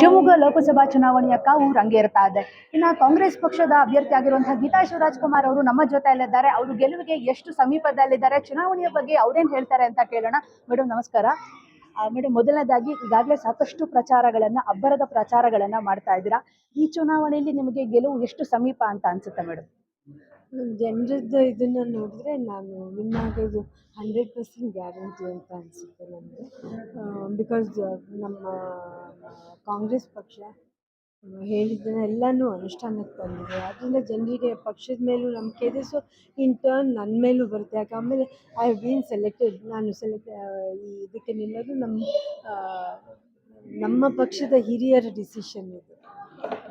ಶಿವಮೊಗ್ಗ ಲೋಕಸಭಾ ಚುನಾವಣೆಯ ಕಾವು ರಂಗೇರ್ತಾ ಇದೆ. ಇನ್ನು ಕಾಂಗ್ರೆಸ್ ಪಕ್ಷದ ಅಭ್ಯರ್ಥಿ ಆಗಿರುವಂತಹ ಗೀತಾ ಶಿವರಾಜ್ಕುಮಾರ್ ಅವರು ನಮ್ಮ ಜೊತೆಯಲ್ಲಿದ್ದಾರೆ. ಅವರು ಗೆಲುವಿಗೆ ಎಷ್ಟು ಸಮೀಪದಲ್ಲಿದ್ದಾರೆ? ಚುನಾವಣೆಯ ಬಗ್ಗೆ ಅವ್ರೇನ್ ಹೇಳ್ತಾರೆ ಅಂತ ಕೇಳೋಣ. ಮೇಡಮ್ ನಮಸ್ಕಾರ. ಮೇಡಮ್ ಮೊದಲನೇದಾಗಿ ಈಗಾಗಲೇ ಸಾಕಷ್ಟು ಪ್ರಚಾರಗಳನ್ನ, ಅಬ್ಬರದ ಪ್ರಚಾರಗಳನ್ನ ಮಾಡ್ತಾ ಇದ್ದೀರಾ? ಈ ಚುನಾವಣೆಯಲ್ಲಿ ನಿಮಗೆ ಗೆಲುವು ಎಷ್ಟು ಸಮೀಪ ಅಂತ ಅನ್ಸುತ್ತೆ ಮೇಡಮ್ ಜನರದ್ದು ಇದನ್ನು ನೋಡಿದ್ರೆ ನಾನು ವಿನ್ ಆಗೋದು ಹಂಡ್ರೆಡ್ ಪರ್ಸೆಂಟ್ ಗ್ಯಾರಂಟಿ ಅಂತ ಅನಿಸುತ್ತೆ ನನಗೆ ಬಿಕಾಸ್ ನಮ್ಮ ಕಾಂಗ್ರೆಸ್ ಪಕ್ಷ ಹೇಳಿದ್ದನ್ನ ಎಲ್ಲನೂ ಅನುಷ್ಠಾನಕ್ಕೆ ತಂದಿದೆ. ಅದರಿಂದ ಜನರಿಗೆ ಪಕ್ಷದ ಮೇಲೂ ನಂಬಿಕೆ ಇದೆ. ಸೊ ಇನ್ ಟರ್ನ್ ನನ್ನ ಮೇಲೂ ಬರುತ್ತೆ. ಯಾಕೆ ಆಮೇಲೆ ಐ ಹ್ಯಾವ್ ಬೀನ್ ಸೆಲೆಕ್ಟೆಡ್ ನಾನು ಸೆಲೆಕ್ಟ್ ಈ ಇದಕ್ಕೆ ನಿಲ್ಲೋದು ನಮ್ಮ ನಮ್ಮ ಪಕ್ಷದ ಹಿರಿಯರ ಡಿಸಿಷನ್ ಇದು.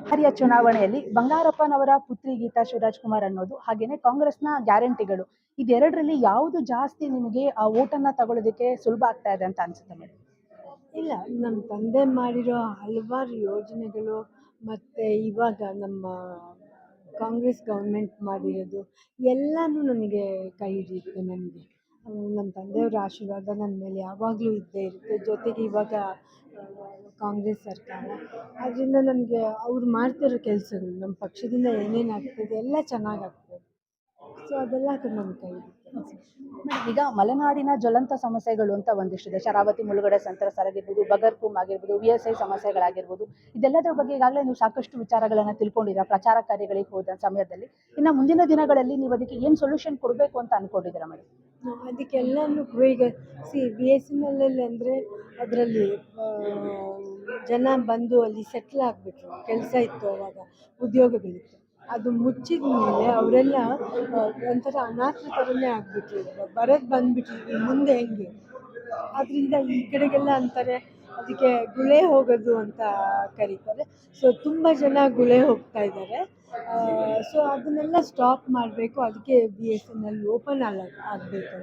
ಹರಿಯ ಚುನಾವಣೆಯಲ್ಲಿ ಬಂಗಾರಪ್ಪನವರ ಪುತ್ರಿ ಗೀತಾ ಶಿವರಾಜ್ ಕುಮಾರ್ ಅನ್ನೋದು ಹಾಗೇನೆ ಕಾಂಗ್ರೆಸ್ನ ಗ್ಯಾರಂಟಿಗಳು. ಇದೆರಡರಲ್ಲಿ ಯಾವುದು ಜಾಸ್ತಿ ನಿಮಗೆ ಆ ಓಟನ್ನ ತಗೊಳ್ಳೋದಕ್ಕೆ ಸುಲಭ ಆಗ್ತಾ ಇದೆ ಅಂತ ಅನ್ಸುತ್ತೆ ಮೇಡಮ್ ಇಲ್ಲ ನಮ್ಮ ತಂದೆ ಮಾಡಿರೋ ಹಲವಾರು ಯೋಜನೆಗಳು ಮತ್ತು ಇವಾಗ ನಮ್ಮ ಕಾಂಗ್ರೆಸ್ ಗೌರ್ಮೆಂಟ್ ಮಾಡಿರೋದು ಎಲ್ಲನೂ ನನಗೆ ಕೈ ಹಿಡಿಯುತ್ತೆ ನನಗೆ ನಮ್ಮ ತಂದೆಯವರ ಆಶೀರ್ವಾದ ನನ್ನ ಮೇಲೆ ಯಾವಾಗಲೂ ಇದ್ದೇ ಇರುತ್ತೆ. ಜೊತೆಗೆ ಇವಾಗ ಕಾಂಗ್ರೆಸ್ ಸರ್ಕಾರ. ಅದರಿಂದ ನನಗೆ ಅವ್ರು ಮಾಡ್ತಿರೋ ಕೆಲಸಗಳು ನಮ್ಮ ಪಕ್ಷದಿಂದ ಏನೇನು ಆಗ್ತಿದೆ ಎಲ್ಲ ಚೆನ್ನಾಗಿ ಆಗ್ತದೆ ಸೊ ಅದೆಲ್ಲ ತುಂಬ ಈಗ ಮಲೆನಾಡಿನ ಜ್ವಲಂತ ಸಮಸ್ಯೆಗಳು ಅಂತ ಒಂದಿಷ್ಟಿದೆ ಶರಾವತಿ ಮುಳುಗಡೆ ಸಂತ್ರಸ್ತರಾಗಿರ್ಬೋದು ಆಗಿರ್ಬೋದು ಬಗರ್ಕುಮ್ ಆಗಿರ್ಬೋದು ವಿ ಎಸ್ ಐ ಸಮಸ್ಯೆಗಳಾಗಿರ್ಬೋದು. ಇದೆಲ್ಲದರ ಬಗ್ಗೆ ಈಗಾಗಲೇ ನೀವು ಸಾಕಷ್ಟು ವಿಚಾರಗಳನ್ನು ತಿಳ್ಕೊಂಡಿರ ಪ್ರಚಾರ ಕಾರ್ಯಗಳಿಗೆ ಹೋದ ಸಮಯದಲ್ಲಿ. ಇನ್ನು ಮುಂದಿನ ದಿನಗಳಲ್ಲಿ ನೀವು ಅದಕ್ಕೆ ಏನು ಸೊಲ್ಯೂಷನ್ ಕೊಡಬೇಕು ಅಂತ ಅನ್ಕೊಂಡಿದ್ದೀರಾ ಮೇಡಮ್? ಅದಕ್ಕೆಲ್ಲನೂ ಈಗ ಸಿ ಬಿ ಎಸ್ ಎಲ್ ಅಂದರೆ ಅದರಲ್ಲಿ ಜನ ಬಂದು ಅಲ್ಲಿ ಸೆಟ್ಲ್ ಆಗಬೇಕು ಕೆಲಸ ಇತ್ತು ಅವಾಗ ಉದ್ಯೋಗಗಳಿತ್ತು. ಅದು ಮುಚ್ಚಿದ ಮೇಲೆ ಅವರೆಲ್ಲ ಒಂಥರ ಅನಾಥ ಥರನೇ ಆಗಿಬಿಟ್ರು. ಬರೋದು ಬಂದುಬಿಟ್ರು ಮುಂದೆ ಹೆಂಗೆ? ಆದ್ದರಿಂದ ಈ ಕಡೆಗೆಲ್ಲ ಅಂತಾರೆ, ಅದಕ್ಕೆ ಗುಳೆ ಹೋಗೋದು ಅಂತ ಕರೀತಾರೆ. ಸೊ ತುಂಬ ಜನ ಗುಳೆ ಹೋಗ್ತಾ ಇದ್ದಾರೆ. ಸೊ ಅದನ್ನೆಲ್ಲ ಸ್ಟಾಪ್ ಮಾಡಬೇಕು. ಅದಕ್ಕೆ B S N L open ಆಗಬೇಕು ಆಗಬೇಕು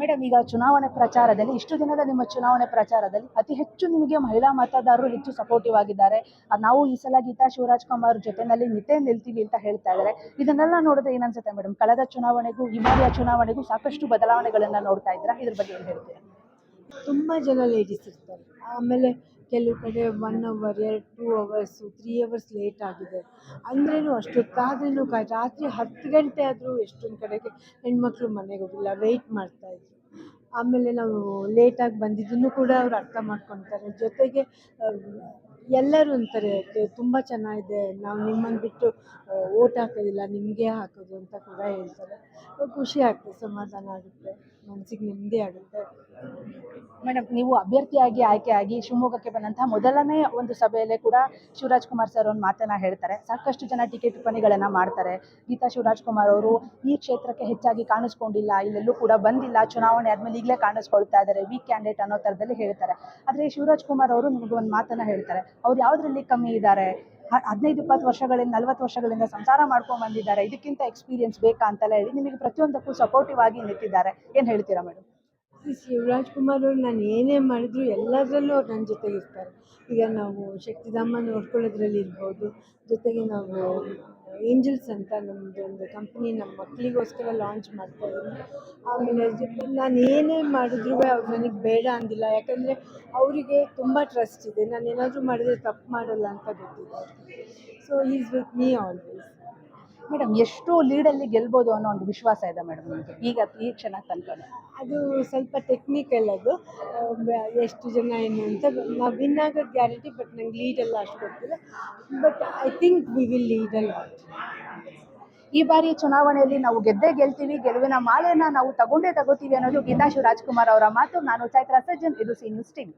ಮೇಡಮ್, ಈಗ ಚುನಾವಣೆ ಪ್ರಚಾರದಲ್ಲಿ, ಇಷ್ಟು ದಿನದ ನಿಮ್ಮ ಚುನಾವಣೆ ಪ್ರಚಾರದಲ್ಲಿ ಅತಿ ಹೆಚ್ಚು ನಿಮಗೆ ಮಹಿಳಾ ಮತದಾರರು ಹೆಚ್ಚು ಸಪೋರ್ಟಿವ್ ಆಗಿದ್ದಾರೆ. ನಾವು ಈ ಸಲ ಗೀತಾ ಶಿವರಾಜ್ ಕುಮಾರ್ ಜೊತೆನಲ್ಲಿ ನಿತ್ಯ ನಿಲ್ತೀವಿ ಅಂತ ಹೇಳ್ತಾ ಇದ್ದಾರೆ. ಇದನ್ನೆಲ್ಲ ನೋಡಿದ್ರೆ ಏನನ್ಸುತ್ತೆ ಮೇಡಮ್? ಕಳೆದ ಚುನಾವಣೆಗೂ, ಈ ಬಾರಿಯ ಚುನಾವಣೆಗೂ ಸಾಕಷ್ಟು ಬದಲಾವಣೆಗಳನ್ನ ನೋಡ್ತಾ ಇದ್ದೀರಾ? ಇದ್ರ ಬಗ್ಗೆ ಏನು ಹೇಳ್ತೀರಾ? ತುಂಬ ಜನ ಲೇಡೀಸ್ ಇರ್ತಾರೆ. ಆಮೇಲೆ ಕೆಲವು ಕಡೆ ಒನ್ ಅವರ್ ಎರಡು two hours three hours late ಆಗಿದೆ. ಅಂದ್ರೇನು ಅಷ್ಟೊತ್ತಾದ್ರೂ ಕ, ರಾತ್ರಿ ಹತ್ತು ಗಂಟೆ ಆದರೂ ಎಷ್ಟೊಂದು ಕಡೆಗೆ ಹೆಣ್ಮಕ್ಳು ಮನೆಗೆ ಹೋಗಿಲ್ಲ ವೆಯ್ಟ್ ಮಾಡ್ತಾಯಿದ್ರು ಆಮೇಲೆ ನಾವು ಲೇಟಾಗಿ ಬಂದಿದ್ದನ್ನು ಕೂಡ ಅವ್ರು ಅರ್ಥ ಮಾಡ್ಕೊತಾರೆ. ಜೊತೆಗೆ ಎಲ್ಲರೂ ಅಂತಾರೆ ತುಂಬ ಚೆನ್ನಾಗಿದೆ, ನಾವು ನಿಮ್ಮನ್ನು ಬಿಟ್ಟು ಓಟ್ ಹಾಕೋದಿಲ್ಲ, ನಿಮಗೆ ಹಾಕೋದು ಅಂತ ಕೂಡ ಹೇಳ್ತಾರೆ. ಖುಷಿ ಆಗ್ತದೆ, ಸಮಾಧಾನ ಆಗುತ್ತೆ ಮನಸ್ಸಿಗೆ ನೆಮ್ಮದಿ ಆಗುತ್ತೆ. ಮೇಡಮ್, ನೀವು ಅಭ್ಯರ್ಥಿಯಾಗಿ ಆಯ್ಕೆಯಾಗಿ ಶಿವಮೊಗ್ಗಕ್ಕೆ ಬಂದಂತಹ ಮೊದಲನೇ ಒಂದು ಸಭೆಯಲ್ಲೇ ಕೂಡ ಶಿವರಾಜ್ ಕುಮಾರ್ ಸರ್ ಒಂದು ಮಾತನ್ನ ಹೇಳ್ತಾರೆ. ಸಾಕಷ್ಟು ಜನ ಟೀಕೆ ಟಿಪ್ಪಣಿಗಳನ್ನ ಮಾಡ್ತಾರೆ. ಗೀತಾ ಶಿವರಾಜ್ ಕುಮಾರ್ ಅವರು ಈ ಕ್ಷೇತ್ರಕ್ಕೆ ಹೆಚ್ಚಾಗಿ ಕಾಣಿಸ್ಕೊಂಡಿಲ್ಲ, ಇಲ್ಲೆಲ್ಲೂ ಕೂಡ ಬಂದಿಲ್ಲ, ಚುನಾವಣೆ ಆದ್ಮೇಲೆ ಈಗಲೇ ಕಾಣಿಸ್ಕೊಳ್ತಾ ಇದ್ದಾರೆ ವೀಕ್ ಕ್ಯಾಂಡಿಡೇಟ್ ಅನ್ನೋ ಥರದಲ್ಲಿ ಹೇಳ್ತಾರೆ. ಆದರೆ ಶಿವರಾಜ್ ಕುಮಾರ್ ಅವರು ನಿಮಗೆ ಒಂದು ಮಾತನ್ನ ಹೇಳ್ತಾರೆ. ಅವ್ರು ಯಾವುದ್ರಲ್ಲಿ ಕಮ್ಮಿ ಇದ್ದಾರೆ ಹದಿನೈದು, ಇಪ್ಪತ್ತು ವರ್ಷಗಳಿಂದ, ನಲವತ್ತು ವರ್ಷಗಳಿಂದ ಸಂಸಾರ ಮಾಡ್ಕೊಂಡು ಬಂದಿದ್ದಾರೆ, ಇದಕ್ಕಿಂತ ಎಕ್ಸ್ಪೀರಿಯನ್ಸ್ ಬೇಕಾ ಅಂತೆಲ್ಲ ಹೇಳಿ ನಿಮಗೆ ಪ್ರತಿಯೊಂದಕ್ಕೂ ಸಪೋರ್ಟಿವ್ ಆಗಿ ನಿಂತಿದ್ದಾರೆ. ಏನು ಹೇಳ್ತೀರಾ ಮೇಡಮ್? ಈ ಶಿವರಾಜ್ ಕುಮಾರ್ ಅವ್ರು ನಾನು ಏನೇ ಮಾಡಿದ್ರು ಎಲ್ಲದರಲ್ಲೂ ಅವ್ರು ನನ್ನ ಜೊತೆಗೆ ಇರ್ತಾರೆ. ಈಗ ನಾವು ಶಕ್ತಿಧಾಮ ನೋಡ್ಕೊಳ್ಳೋದ್ರಲ್ಲಿ ಇರ್ಬೋದು, ಜೊತೆಗೆ ನಾವು ಏಂಜಲ್ಸ್ ಅಂತ ನಮ್ಮದು ಒಂದು ಕಂಪ್ನಿ ನಮ್ಮ ಮಕ್ಕಳಿಗೋಸ್ಕರ ಲಾಂಚ್ ಮಾಡ್ತಾ ಇದ್ದೀನಿ ಆಮೇಲೆ ನಾನು ಏನೇ ಮಾಡಿದ್ರು ಅವ್ರು ನನಗೆ ಬೇಡ ಅಂದಿಲ್ಲ. ಯಾಕಂದರೆ ಅವರಿಗೆ ತುಂಬ ಟ್ರಸ್ಟ್ ಇದೆ. ನಾನು ಏನಾದರೂ ಮಾಡಿದ್ರೆ ತಪ್ಪು ಮಾಡಲ್ಲ ಅಂತ ಗೊತ್ತಿದೆ so is with me always madam ಎಷ್ಟು ಲೀಡಲ್ಲಿ ಗೆಲ್ಬೋದು ಅನ್ನೋ ಒಂದು ವಿಶ್ವಾಸ ಇದೆ ಮೇಡಮ್ ನಿಮಗೆ? ಈಗ ಈ ಕ್ಷಣ ತನಕ ಅದು ಸ್ವಲ್ಪ ಟೆಕ್ನಿಕಲ್ ಅದು. ಎಷ್ಟು ಜನ ಏನು ಅಂತ ನಾವು ವಿನ್ ಆಗೋದು ಗ್ಯಾರಂಟಿ ಬಟ್ ನಂಗೆ ಲೀಡೆಲ್ಲ ಅಷ್ಟು ಗೊತ್ತಿಲ್ಲ but I think we will lead ಅಲ್ಲ ಈ ಬಾರಿ ಚುನಾವಣೆಯಲ್ಲಿ ನಾವು ಗೆದ್ದೇ ಗೆಲ್ತೀವಿ ಗೆಲುವಿನ ಮಾಲೆಯನ್ನ ನಾವು ತಗೊಂಡೇ ತಗೋತೀವಿ ಅನ್ನೋದು ಗೀತಾ ರಾಜ್ಕುಮಾರ್ ಅವರ ಮಾತು. ನಾನು ಚೈತ್ರ ಸಜ್ಜನ್ ಇದು ಸಿ ನ್ಯೂಸ್ ಟಿವಿ